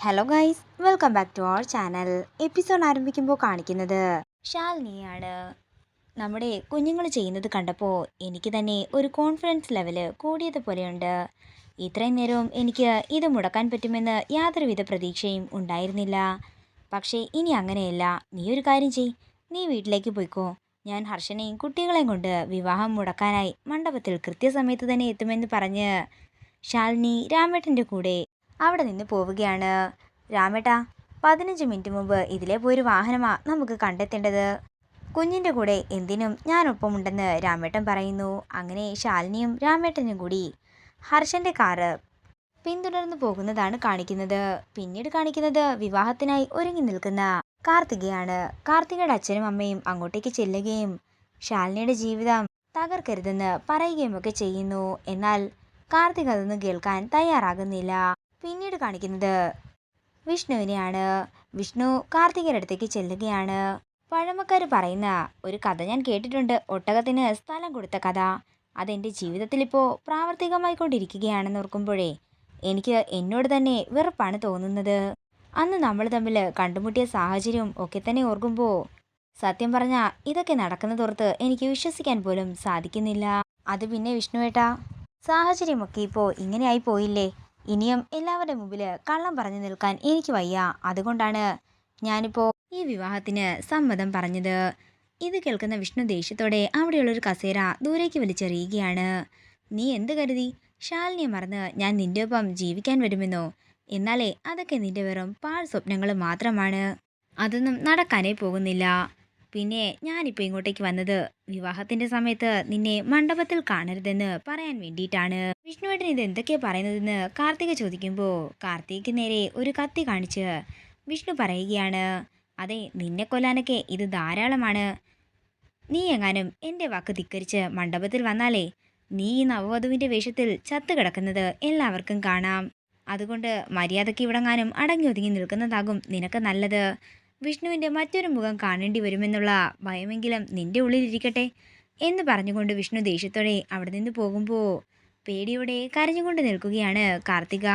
Hello guys welcome back to our channel episode ആരംഭിക്കുമ്പോൾ കാണിക്കുന്നത് ഷാലിനിയാണ് നമ്മുടെ കുഞ്ഞുങ്ങൾ ചെയ്യുന്നത് കണ്ടപ്പോൾ എനിക്ക് തന്നെ ഒരു കോൺഫിഡൻസ് ലെവൽ കൂടിയതുപോലെയുണ്ട് ഇത്രയും നേരവും എനിക്ക് ഇത് മുടക്കാൻ പറ്റുമെന്ന് യാതൊരുവിധ പ്രതീക്ഷയും ഉണ്ടായിരുന്നില്ല. പക്ഷേ ഇനി അങ്ങനെയല്ല. നീ ഒരു കാര്യം ചെയ് നീ വീട്ടിലേക്ക് പോയിക്കോ. ഞാൻ ഹർഷനെയും കുട്ടികളെയും കൊണ്ട് വിവാഹം മുടക്കാനായി മണ്ഡപത്തിൽ കൃത്യസമയത്ത് തന്നെ എത്തുമെന്ന് പറഞ്ഞ് ശാലിനി രാമേട്ടന്റെ കൂടെ അവിടെ നിന്ന് പോവുകയാണ്. രാമേട്ടാ പതിനഞ്ച് മിനിറ്റ് മുമ്പ് ഇതിലെ പോയൊരു വാഹനമാ നമുക്ക് കണ്ടെത്തേണ്ടത്. കുഞ്ഞിന്റെ കൂടെ എന്തിനും ഞാനൊപ്പമുണ്ടെന്ന് രാമേട്ടൻ പറയുന്നു. അങ്ങനെ ശാലിനിയും രാമേട്ടനും കൂടി ഹർഷന്റെ കാറ് പിന്തുടർന്നു പോകുന്നതാണ് കാണിക്കുന്നത്. പിന്നീട് കാണിക്കുന്നത് വിവാഹത്തിനായി ഒരുങ്ങി നിൽക്കുന്ന കാർത്തികയാണ്. കാർത്തികയുടെ അച്ഛനും അമ്മയും അങ്ങോട്ടേക്ക് ചെല്ലുകയും ശാലിനിയുടെ ജീവിതം തകർക്കരുതെന്ന് പറയുകയും ഒക്കെ ചെയ്യുന്നു. എന്നാൽ കാർത്തിക അതൊന്നും കേൾക്കാൻ തയ്യാറാകുന്നില്ല. പിന്നീട് കാണിക്കുന്നത് വിഷ്ണുവിനെയാണ്. വിഷ്ണു കാർത്തികയുടെ അടുത്തേക്ക് ചെല്ലുകയാണ്. പഴമക്കാർ പറയുന്ന ഒരു കഥ ഞാൻ കേട്ടിട്ടുണ്ട്. ഒട്ടകത്തിന് സ്ഥലം കൊടുത്ത കഥ. അതെന്റെ ജീവിതത്തിൽ ഇപ്പോൾ പ്രാവർത്തികമായിക്കൊണ്ടിരിക്കുകയാണെന്ന് ഓർക്കുമ്പോഴേ എനിക്ക് എന്നോട് തന്നെ വെറുപ്പാണ് തോന്നുന്നത്. അന്ന് നമ്മൾ തമ്മിൽ കണ്ടുമുട്ടിയ സാഹചര്യവും ഒക്കെ തന്നെ ഓർക്കുമ്പോൾ സത്യം പറഞ്ഞാൽ ഇതൊക്കെ നടക്കുന്നതോർത്ത് എനിക്ക് വിശ്വസിക്കാൻ പോലും സാധിക്കുന്നില്ല. അത് പിന്നെ വിഷ്ണുവേട്ടാ സാഹചര്യമൊക്കെ ഇപ്പോൾ ഇങ്ങനെയായി പോയില്ലേ? ഇനിയും എല്ലാവരുടെ മുമ്പിൽ കള്ളം പറഞ്ഞു നിൽക്കാൻ എനിക്ക് വയ്യ. അതുകൊണ്ടാണ് ഞാനിപ്പോൾ ഈ വിവാഹത്തിന് സമ്മതം പറഞ്ഞത്. ഇത് കേൾക്കുന്ന വിഷ്ണു ദേഷ്യത്തോടെ അവിടെയുള്ളൊരു കസേര ദൂരേക്ക് വലിച്ചെറിയുകയാണ്. നീ എന്ത് കരുതി? ശാലിനിയെ മറന്ന് ഞാൻ നിന്റെ ഒപ്പം ജീവിക്കാൻ വരുമെന്നോ? എന്നാലേ അതൊക്കെ നിന്റെ വെറും പാഴ് സ്വപ്നങ്ങൾ മാത്രമാണ്. അതൊന്നും നടക്കാനേ പോകുന്നില്ല. പിന്നെ ഞാനിപ്പോൾ ഇങ്ങോട്ടേക്ക് വന്നത് വിവാഹത്തിന്റെ സമയത്ത് നിന്നെ മണ്ഡപത്തിൽ കാണരുതെന്ന് പറയാൻ വേണ്ടിയിട്ടാണ്. വിഷ്ണുവേട്ടൻ ഇത് എന്തൊക്കെയാ പറയുന്നതെന്ന് കാർത്തിക ചോദിക്കുമ്പോൾ കാർത്തിക് നേരെ ഒരു കത്തി കാണിച്ച് വിഷ്ണു പറയുകയാണ് അതെ നിന്നെ കൊല്ലാനൊക്കെ ഇത് ധാരാളമാണ്. നീ എങ്ങാനും എന്റെ വാക്ക് ധിക്കരിച്ച് മണ്ഡപത്തിൽ വന്നാലേ നീ ഈ നവവധുവിന്റെ വേഷത്തിൽ ചത്തു കിടക്കുന്നത് എല്ലാവർക്കും കാണാം. അതുകൊണ്ട് മര്യാദയ്ക്ക് ഇവിടെങ്ങാനും അടങ്ങി ഒതുങ്ങി നിൽക്കുന്നതാകും നിനക്ക് നല്ലത്. വിഷ്ണുവിന്റെ മറ്റൊരു മുഖം കാണേണ്ടി വരുമെന്നുള്ള ഭയമെങ്കിലും നിന്റെ ഉള്ളിലിരിക്കട്ടെ എന്ന് പറഞ്ഞുകൊണ്ട് വിഷ്ണു ദേഷ്യത്തോടെ അവിടെ നിന്ന് പോകുമ്പോൾ പേടിയോടെ കരഞ്ഞുകൊണ്ട് നിൽക്കുകയാണ് കാർത്തിക.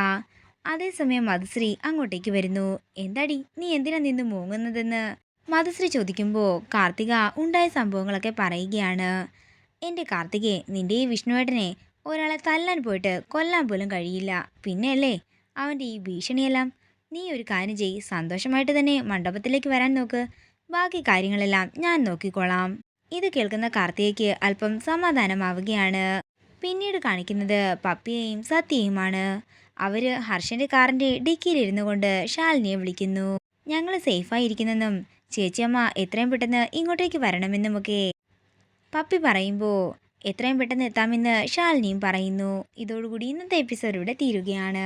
അതേസമയം മധുശ്രീ അങ്ങോട്ടേക്ക് വരുന്നു. എന്താടി നീ എന്തിനാ നിന്ന് മൂങ്ങുന്നതെന്ന്? മധുശ്രീ ചോദിക്കുമ്പോൾ കാർത്തിക ഉണ്ടായ സംഭവങ്ങളൊക്കെ പറയുകയാണ്. എന്റെ കാർത്തികയെ നിന്റെ ഈ വിഷ്ണുവേട്ടനെ ഒരാളെ തല്ലാൻ പോയിട്ട് കൊല്ലാൻ പോലും കഴിയില്ല. പിന്നെയല്ലേ അവന്റെ ഈ ഭീഷണിയെല്ലാം? നീ ഒരു കാര്യം ചെയ് സന്തോഷമായിട്ട് തന്നെ മണ്ഡപത്തിലേക്ക് വരാൻ നോക്ക്. ബാക്കി കാര്യങ്ങളെല്ലാം ഞാൻ നോക്കിക്കോളാം. ഇത് കേൾക്കുന്ന കാർത്തികയ്ക്ക് അല്പം സമാധാനമാവുകയാണ്. പിന്നീട് കാണിക്കുന്നത് പപ്പിയെയും സത്യയുമാണ്. അവർ ഹർഷന്റെ കാറിന്റെ ഡിക്കിയിലിരുന്നു കൊണ്ട് ശാലിനിയെ വിളിക്കുന്നു. ഞങ്ങൾ സേഫായിരിക്കുന്നെന്നും ചേച്ചിയമ്മ എത്രയും പെട്ടെന്ന് ഇങ്ങോട്ടേക്ക് വരണമെന്നുമൊക്കെ പപ്പി പറയുമ്പോൾ എത്രയും പെട്ടെന്ന് എത്താമെന്ന് ശാലിനിയും പറയുന്നു. ഇതോടുകൂടി ഇന്നത്തെ എപ്പിസോഡ് ഇവിടെ തീരുകയാണ്.